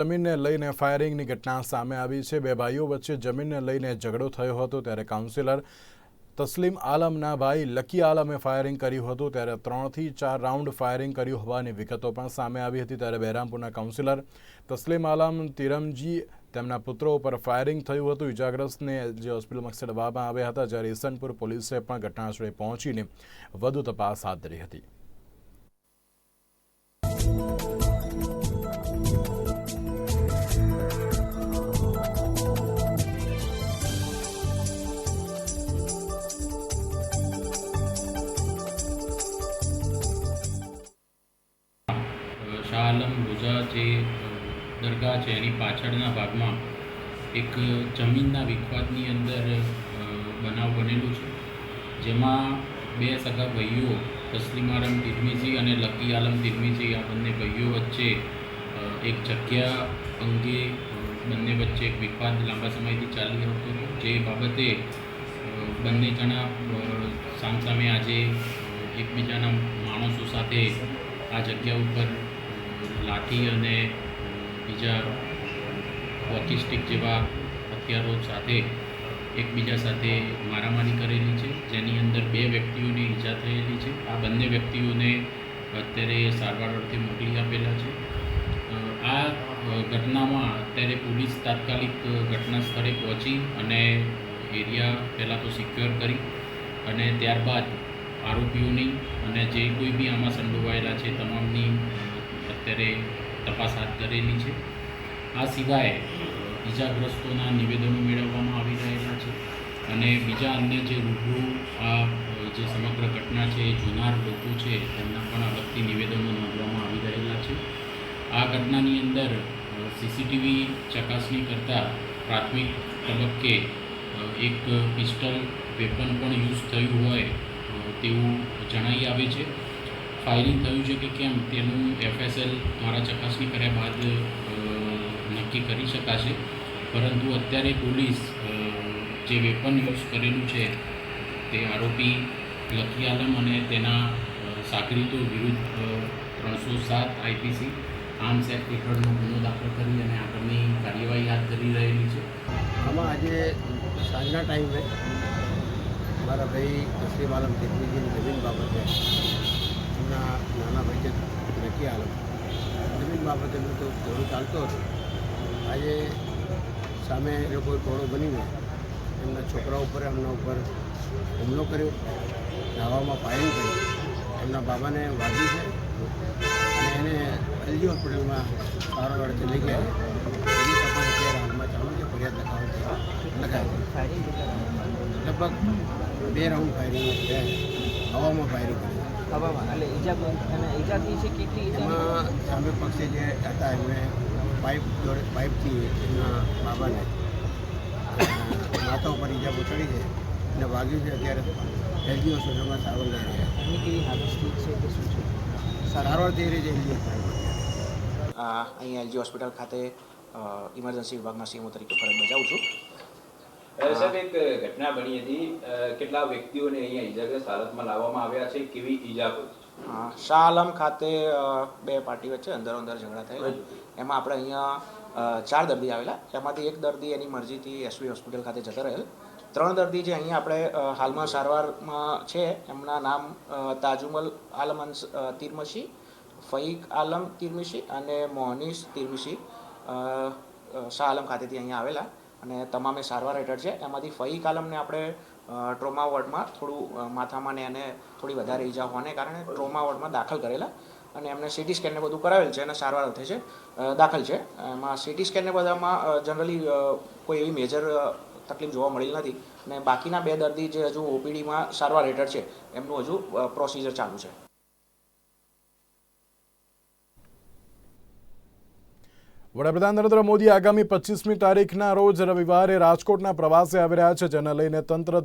જમીનને લઈને ફાયરિંગની ઘટના સામે આવી છે. બે ભાઈઓ વચ્ચે જમીનને લઈને ઝઘડો થયો હતો ત્યારે કાઉન્સિલર તસ્લીમ આલમના ભાઈ લકી આલમે ફાયરિંગ કર્યું હતું. ત્યારે ત્રણથી ચાર રાઉન્ડ ફાયરિંગ કર્યું હોવાની વિગતો પણ સામે આવી હતી. ત્યારે બહેરામપુરના કાઉન્સિલર તસ્લીમ આલમ તિરમજી તેમના પુત્રો ઉપર ફાયરિંગ થયું હતું. ઇજાગ્રસ્તને જે હોસ્પિટલમાં ખસેડવામાં આવ્યા હતા, જ્યારે ઈસનપુર પોલીસે પણ ઘટનાસ્થળે પહોંચીને વધુ તપાસ હાથ ધરી હતી. શાહ આલમ રોજા જે દરગાહ છે, એની પાછળના ભાગમાં એક જમીનના વિખવાદની અંદર બનાવ બનેલો છે. જેમાં બે સગા ભાઈઓ, તસ્લીમ આલમ અને લકી આલમ તિરમિઝી આ બંને ભાઈઓ વચ્ચે એક જગ્યા અંગે બંને વચ્ચે એક વિખવાદ લાંબા સમયથી ચાલી રહ્યો હતો. જે બાબતે બંને જણા સામસામે આજે એકબીજાના માણસો સાથે આ જગ્યા ઉપર લાઠી અને બીજા વોચિસ્ટિક જેવા હથિયારો સાથે એકબીજા સાથે મારામારી કરેલી છે. જેની અંદર બે વ્યક્તિઓને ઈજા થયેલી છે. આ બંને વ્યક્તિઓને અત્યારે સારવાર અર્થે મોકલી આપેલા છે. આ ઘટનામાં અત્યારે પોલીસ તાત્કાલિક ઘટના સ્થળે પહોંચી અને એરિયા પહેલાં તો સિક્યોર કરી અને ત્યારબાદ આરોપીઓની અને જે કોઈ બી આમાં સંડોવાયેલા છે, તમામની અત્યારે તપાસ હાથ ધરેલી છે. આ સિવાય ઇજાગ્રસ્તોના નિવેદનો મેળવવામાં આવી રહેલા છે અને બીજા અન્ય જે રૂબરૂ આ, જે સમગ્ર ઘટના છે, એ જોનાર લોકો છે તેમના પણ અલગથી નિવેદનો નોંધવામાં આવી રહેલા છે. આ ઘટનાની અંદર સીસીટીવી ચકાસણી કરતાં પ્રાથમિક તબક્કે એક પિસ્ટલ વેપન પણ યુઝ થયું હોય તેવું જણાઈ આવે છે. ફાયરિંગ થયું છે કે કેમ? તેનું એફએસએલ દ્વારા ચકાસણી કર્યા બાદ નક્કી કરી શકાશે. પરંતુ અત્યારે પોલીસ જે વેપન યુઝ કરેલું છે, તે આરોપી લકી આલમ અને તેના સાકરીતો વિરુદ્ધ ત્રણસો સાત આઈપીસી આર્મ્સ એક્ટ હેઠળનો ગુનો દાખલ કરી અને આગળની કાર્યવાહી હાથ ધરી રહેલી છે. આમાં આજે સાંજના ટાઈમે મારા ભાઈ તસ્લીમ આલમ ટેકનીજીની જમીન બાબતે એમના નાના ભાઈ છે નકી આલમ જમીન બાબતે હું તો ઘોડો ચાલતો હતો. આજે સામે એ લોકો ઘોડો બનીને એમના છોકરા ઉપર, એમના ઉપર હુમલો કર્યો. નાવામાં ફાયરિંગ કર્યું એમના બાબાને વાગ્યું છે. અને એને એલજી હોસ્પિટલમાં સારવાર લઈ ગયા એની તપાસ અત્યારે હાલમાં ચાલુ છે. ફરિયાદ લખાવી લખાવી લગભગ બે રાઉન્ડ ફાયરિંગ છે. હવામાં ફાયરિંગ કરી હવામાં એટલે ઈજા અને ઈજા થઈ છે? કેટલી ઈજા? એમાં સામે પક્ષે જે હતા એમને પાઇપ જોડે પાઇપથી એમના બાબાને માથા ઉપર ઈજા પહોંચાડી છે. અને વાગ્યું છે અત્યારે એલજી હોસ્પિટલમાં સારવાર લઈ રહ્યા છે. એમની કેવી હાલત સ્થિત છે? કે શું છે? સારવાર થઈ રહી છે એલજી હોસ્પિટલમાં આ અહીં એલજી હોસ્પિટલ ખાતે ઇમરજન્સી વિભાગમાં સીએમઓ તરીકે ફરજ બજાવું છું. સાહેબ એક ઘટના બની હતી. કેટલા વ્યક્તિઓને અહીંયા ઈજાગ્રસ્ત હાલતમાં લાવવામાં આવ્યા છે કેવી ઈજા અ, શાહ આલમ ખાતે બે પાર્ટી વચ્ચે અંદર અંદર ઝઘડા થયેલા. એમાં આપણે અહીંયા ચાર દર્દી આવેલા. એમાંથી એક દર્દી એની મરજીથી એસવી હોસ્પિટલ ખાતે જતા રહેલ. ત્રણ દર્દી જે અહીંયા આપણે હાલમાં સારવારમાં છે એમના નામ તાજુમલ આલમ તિરમશી ફઈક આલમ તિરમિશી અને મોહનીશ તિરમિશી શાહ આલમ ખાતેથી અહીંયા આવેલા. અને તમામે સારવાર હેઠળ છે. એમાંથી ફઈક કાલમને આપણે ટ્રોમા વોર્ડમાં થોડું માથામાં ને એને થોડી વધારે ઈજા હોવાને કારણે ટ્રોમા વોર્ડમાં દાખલ કરેલા અને એમને સીટી સ્કેનને બધું કરાવેલ છે અને સારવાર અર્થે છે દાખલ છે. એમાં સીટી સ્કેનને બધામાં જનરલી કોઈ એવી મેજર તકલીફ જોવા મળેલી નથી અને બાકીના બે દર્દી જે હજુ ઓપીડીમાં સારવાર હેઠળ છે, એમનું હજુ પ્રોસિજર ચાલુ છે. વડાપ્રધાન નરેન્દ્ર મોદી આગામી પચીસમી તારીખના રોજ રવિવારે રાજકોટના પ્રવાસે આવી રહ્યા છે, જેને લઈને તંત્ર દ્વારા